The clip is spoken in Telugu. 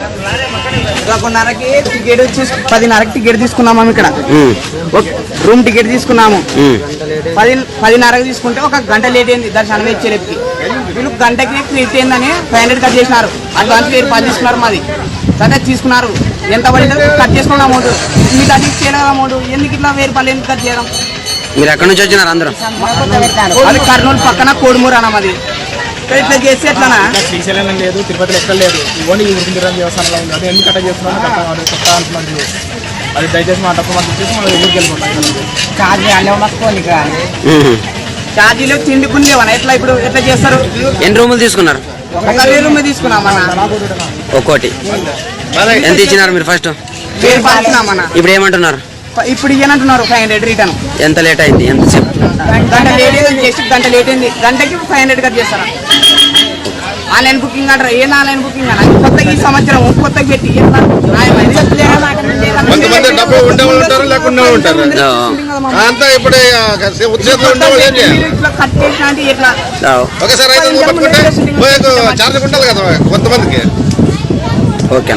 పదకొండున్నరకి టికెట్ పదిన్నరకి టికెట్ తీసుకున్నాము ఇక్కడ. రూమ్ టికెట్ తీసుకున్నాము. పది పదిన్నరకు తీసుకుంటే ఒక గంట లేట్ అయింది దర్శనం ఇచ్చేరేపుకి వీళ్ళు గంటకి లేట్ అయిందని ఫైవ్ హండ్రెడ్ కట్ చేసినారు. అడ్వాన్స్ వేరు పది తీసుకున్నారు మాది. సరే తీసుకున్నారు. ఎంత పడిందో కట్ చేసుకున్న అమౌంట్ మీకు అది చేయలేదు అమౌంట్ ఎందుకు ఇట్లా వేరు పళ్ళు ఎందుకు కట్ చేయడం? మీరు ఎక్కడి నుంచి వచ్చినారు అందరూ? అది కర్నూలు పక్కన కోడుమూరు అన్న ఇట్లా శ్రీశైలం లేదు తిరుపతిలో ఎక్కడ లేదు. ఓన్లీ ఈ దేవస్థానంలో ఉంది అది ఎందుకు కట్ట చేస్తున్నాను కట్ట అది కొత్త అంటున్నారు అది దయచేసి మా తప్పు మాకు ఇచ్చేసి మనం ఊరికి వెళ్ళిపోతాం. ఛార్జీలు తిండికుని లేవనా ఎట్లా ఇప్పుడు ఎట్లా చేస్తారు? ఎన్ని రూములు తీసుకున్నారు? ఒక రూమ్ ఒక్కోటి. ఎంత ఇచ్చినారు మీరు ఫస్ట్ ఇప్పుడు ఏమంటున్నారు? ఇప్పుడు ఇయ్యనంటున్నారు ఫైవ్ హండ్రెడ్ రిటర్న్. ఎంత లేట్ అయింది? ఎంతసేపు గంట లేట్ గంట లేట్ అయింది. గంటకి ఫైవ్ హండ్రెడ్ కట్ చేస్తారా? ఆన్లైన్ బుకింగ్ అంటారు. ఏం ఆన్లైన్ బుకింగ్ అన్న కొత్తగా ఈ సంవత్సరం కొత్తగా పెట్టి. కొంతమంది డబ్బు ఉండేవాళ్ళు ఉంటారు లేకుండా ఉంటారు? అంతా ఇప్పుడు ఉద్యోగంలో ఉండేవాళ్ళు ఏం చేయాలి? ఒకసారి పట్టుకుంటే ఉండాలి కదా కొంతమందికి. ఓకే